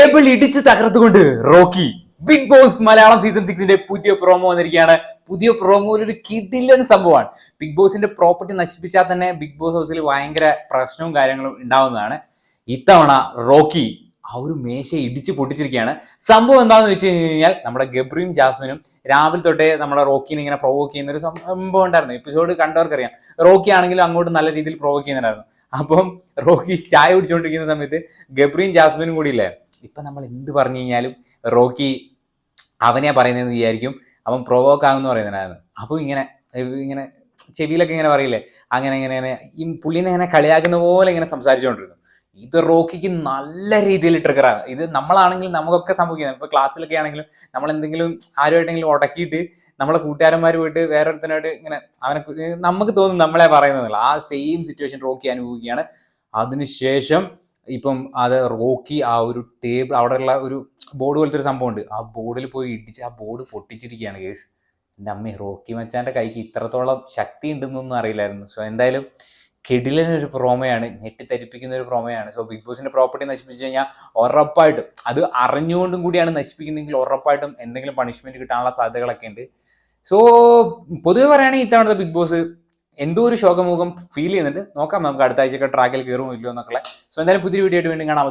Table ഇടിച്ച് തകർത്തുകൊണ്ട് Rocky Bigg Boss Malayalam season സിക്സിന്റെ പുതിയ promo വന്നിരിക്കുകയാണ്. പുതിയ പ്രോമോയിൽ ഒരു കിടിലൻ സംഭവമാണ്. ബിഗ് ബോസിന്റെ പ്രോപ്പർട്ടി നശിപ്പിച്ചാൽ തന്നെ ബിഗ് ബോസ് ഹൗസിൽ ഭയങ്കര പ്രശ്നവും കാര്യങ്ങളും ഉണ്ടാവുന്നതാണ്. ഇത്തവണ റോക്കി ആ ഒരു മേശ ഇടിച്ച് പൊട്ടിച്ചിരിക്കുകയാണ്. സംഭവം എന്താണെന്ന് വെച്ച് കഴിഞ്ഞാൽ നമ്മുടെ ഗബ്രിയും ജാസ്മിനും രാവിലെ തൊട്ടേ നമ്മുടെ റോക്കിനെ ഇങ്ങനെ പ്രൊവോക്ക് ചെയ്യുന്ന ഒരു സംഭവം ഉണ്ടായിരുന്നു. എപ്പിസോഡ് കണ്ടവർക്കറിയാം. റോക്കി ആണെങ്കിലും അങ്ങോട്ട് നല്ല രീതിയിൽ പ്രൊവോക്ക് ചെയ്യുന്നുണ്ടായിരുന്നു. അപ്പം റോക്കി ചായ കുടിച്ചുകൊണ്ടിരിക്കുന്ന സമയത്ത് ഗബ്രിയും ജാസ്മിനും കൂടിയില്ലേ ഇപ്പൊ നമ്മൾ എന്ത് പറഞ്ഞു കഴിഞ്ഞാലും റോക്കി അവനെയാ പറയുന്നതെന്ന് വിചാരിക്കും. അവൻ പ്രൊവോക്ക് ആകുമെന്ന് പറയുന്നതിനായിരുന്നു അപ്പോൾ ഇങ്ങനെ ഇങ്ങനെ ചെവിയിലൊക്കെ ഇങ്ങനെ പറയില്ലേ? അങ്ങനെ ഇങ്ങനെ ഇങ്ങനെ ഈ പുള്ളിനെ ഇങ്ങനെ കളിയാക്കുന്ന പോലെ ഇങ്ങനെ സംസാരിച്ചുകൊണ്ടിരുന്നു. ഇത് റോക്കിക്ക് നല്ല രീതിയിൽ ട്രിഗറാണ് ഇത് നമ്മളാണെങ്കിൽ നമുക്കൊക്കെ സംഭവിക്കുന്നത്. ഇപ്പോൾ ക്ലാസ്സിലൊക്കെ ആണെങ്കിലും നമ്മൾ എന്തെങ്കിലും ആരുമായിട്ടെങ്കിലും ഉടക്കിയിട്ട് നമ്മളെ കൂട്ടുകാരന്മാർ പോയിട്ട് വേറൊരുത്തനായിട്ട് ഇങ്ങനെ അവനെ നമുക്ക് തോന്നും നമ്മളെ പറയുന്നതല്ല ആ സെയിം സിറ്റുവേഷൻ റോക്കി അനുഭവിക്കുകയാണ്. അതിനുശേഷം ഇപ്പം അത് റോക്കി ആ ഒരു ടേബിൾ അവിടെയുള്ള ഒരു ബോർഡ് പോലത്തെ ഒരു സംഭവമുണ്ട് ആ ബോർഡിൽ പോയി ഇടിച്ച് ആ ബോർഡ് പൊട്ടിച്ചിരിക്കുകയാണ് കേസ് എന്റെ അമ്മ റോക്കി മച്ചാന്റെ കൈക്ക് ഇത്രത്തോളം ശക്തി ഉണ്ടെന്നൊന്നും അറിയില്ലായിരുന്നു. സോ എന്തായാലും കെടിലനൊരു പ്രോമയാണ് ഞെട്ടിത്തരിപ്പിക്കുന്ന ഒരു പ്രോമയാണ്. സോ ബിഗ് ബോസിന്റെ പ്രോപ്പർട്ടി നശിപ്പിച്ചു കഴിഞ്ഞാൽ ഉറപ്പായിട്ടും അത് അറിഞ്ഞുകൊണ്ടും കൂടിയാണ് നശിപ്പിക്കുന്നതെങ്കിൽ ഉറപ്പായിട്ടും എന്തെങ്കിലും പണിഷ്മെന്റ് കിട്ടാനുള്ള സാധ്യതകളൊക്കെ ഉണ്ട്. സോ പൊതുവെ പറയുകയാണെങ്കിൽ ഇത്തവണത്തെ ബിഗ് ബോസ് എന്തോ ഒരു ശോകമുഖം ഫീൽ ചെയ്യുന്നുണ്ട്. നോക്കാം നമുക്ക് അടുത്ത ആഴ്ചയൊക്കെ ട്രാക്കിൽ കയറുമോ ഇല്ലയോ എന്നൊക്കെ സോ എന്തായാലും പുതിയ വീഡിയോ ആയിട്ട് വീണ്ടും കാണാം.